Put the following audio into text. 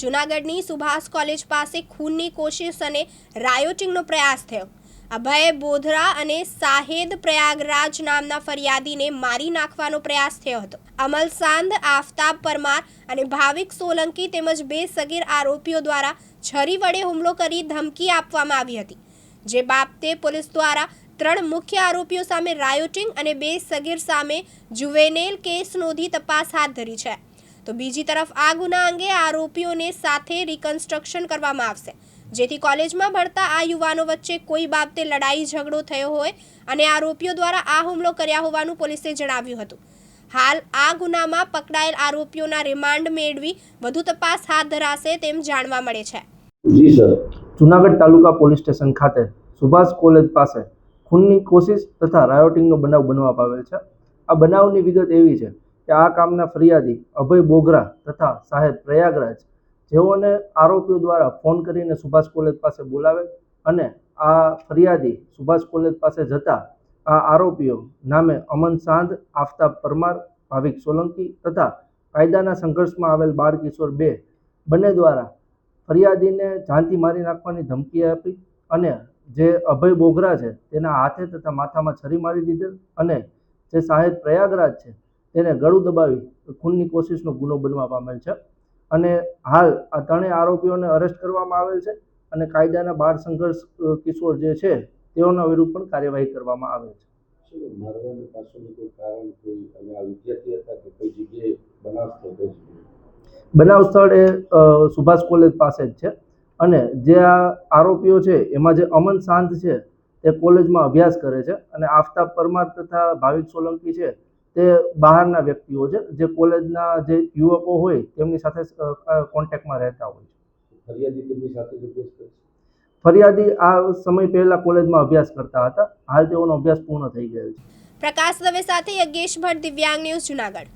જૂનાગઢની સુભાષ કોલેજ પાસે ખૂનની કોશિશ અને રાયોટિંગનો પ્રયાસ થયો. અભય બોધરા અને સાહેદ પ્રયાગરાજ નામના ફરિયાદીને મારી નાખવાનો પ્રયાસ થયો હતો. અમલ સાંદ, આફતાબ પરમાર અને ભાવિક સોલંકી તેમજ બે સગીર આરોપીઓ દ્વારા છરી વડે હુમલો કરી ધમકી આપવામાં આવી હતી. જે બાબતે પોલીસ દ્વારા ત્રણ મુખ્ય આરોપીઓ સામે રાયોટિંગ અને બે સગીર સામે જુવેનેલ કેસ નોંધી તપાસ હાથ ધરી છે. તો બીજી તરફ આ ગુના અંગે આરોપીઓને સાથે રિકન્સ્ટ્રક્શન કરવામાં આવશે. જેથી કોલેજમાં ભણતા આ યુવાનો વચ્ચે કોઈ બાબતે લડાઈ ઝઘડો થયો હોય અને આરોપીઓ દ્વારા આ હુમલો કર્યા હોવાનું પોલીસે જણાવ્યું હતું. હાલ આ ગુનામાં પકડાયેલ આરોપીઓના રિમાન્ડ મેળવી વધુ તપાસ હાથ ધરાશે તેમ જાણવા મળે છે. જી sir. Junagadh taluka police station ખાતે સુભાષ કોલેજ પાસે ખૂનની કોશિશ તથા રાયોટિંગનો બનાવ બનવા પામેલ છે. આ બનાવની વિગત એવી છે કે આ કામના ફરિયાદી અભય બોગરા તથા સાહેબ પ્રયાગરાજ જેઓને આરોપીઓ દ્વારા ફોન કરીને સુભાષ કોલેજ પાસે બોલાવે અને આ ફરિયાદી સુભાષ કોલેજ પાસે જતા આ આરોપીઓ નામે અમન સાંધ, આફતાબ પરમાર, ભાવિક સોલંકી તથા કાયદાના સંઘર્ષમાં આવેલ બાળ કિશોર બે બંને દ્વારા ફરિયાદીને જાનથી મારી નાખવાની ધમકી આપી અને જે અભય બોગરા છે તેના હાથે તથા માથામાં છરી મારી દીધેલ અને જે સાહેબ પ્રયાગરાજ છે તેને ગળું દબાવી ખૂનની કોશિશનો ગુનો બનવા પામેલ છે. અને હાલ આ ત્રણેય આરોપીઓને અરેસ્ટ કરવામાં આવેલ છે અને કાયદાના બાળ સંઘર્ષ કિશોર જે છે તેઓના વિરુદ્ધ પણ કાર્યવાહી કરવામાં આવે છે. બનાવ સ્થળ એ સુભાષ કોલેજ પાસે જ છે. અને જે આ આરોપીઓ છે એમાં જે અમન શાંત છે તે કોલેજમાં અભ્યાસ કરે છે અને આફતાબ પરમાર તથા ભાવિક સોલંકી છે તે બહારના વ્યક્તિઓ છે જે કોલેજના જે યુવકો હોય તેમની સાથે કોન્ટેક્ટમાં રહેતા હોય છે. ફરિયાદી તેમની સાથે આ સમય પહેલા કોલેજમાં અભ્યાસ કરતા હતા. હાલ તેઓનો અભ્યાસ પૂર્ણ થઈ ગયો છે. પ્રકાશ દવે સાથે યજ્ઞેશ ભટ્ટ દિવ્યાંગ ન્યૂઝ જુનાગઢ.